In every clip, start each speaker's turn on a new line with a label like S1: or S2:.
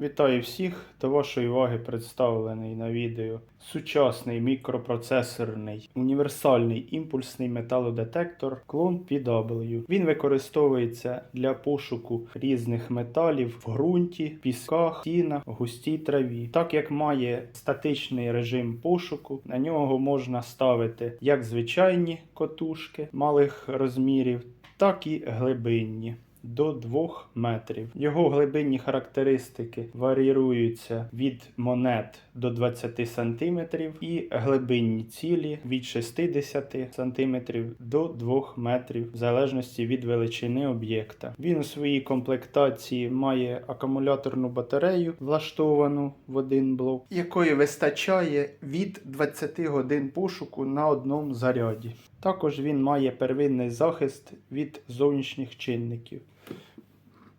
S1: Вітаю всіх! До вашої уваги представлений на відео сучасний мікропроцесорний універсальний імпульсний металодетектор клон PW. Він використовується для пошуку різних металів в ґрунті, пісках, стінах, густій траві. Так як має статичний режим пошуку, на нього можна ставити як звичайні котушки малих розмірів, так і глибинні до 2 метрів. Його глибинні характеристики варіюються від монет до 20 см і глибинні цілі від 60 см до 2 метрів, в залежності від величини об'єкта. Він у своїй комплектації має акумуляторну батарею, влаштовану в один блок, якої вистачає від 20 годин пошуку на одному заряді. Також він має первинний захист від зовнішніх чинників.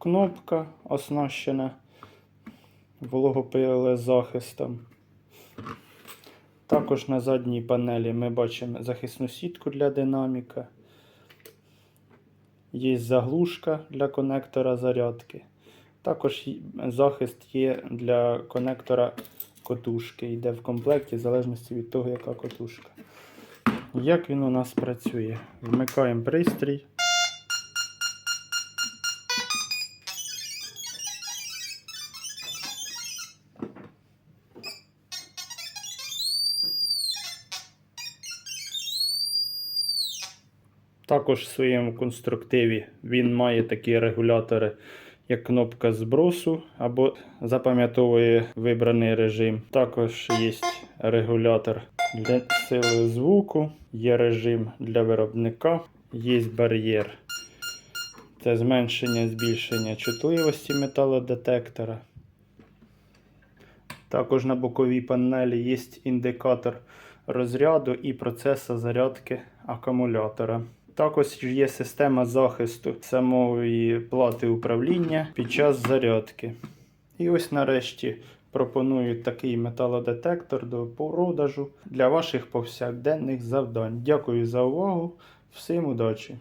S1: Кнопка оснащена вологопилезахистом. Також на задній панелі ми бачимо захисну сітку для динаміка. Є заглушка для конектора зарядки. Також захист є для конектора котушки. Йде в комплекті в залежності від того, яка котушка. Як він у нас працює? Вмикаємо пристрій. Також в своєму конструктиві він має такі регулятори, як кнопка збросу або запам'ятовує вибраний режим. Також є регулятор для сили звуку, є режим для виробника, є бар'єр. Це зменшення збільшення чутливості металодетектора. Також на боковій панелі є індикатор розряду і процесу зарядки акумулятора. Також є система захисту самої плати управління під час зарядки. І ось нарешті пропоную такий металодетектор до продажу для ваших повсякденних завдань. Дякую за увагу. Всім удачі!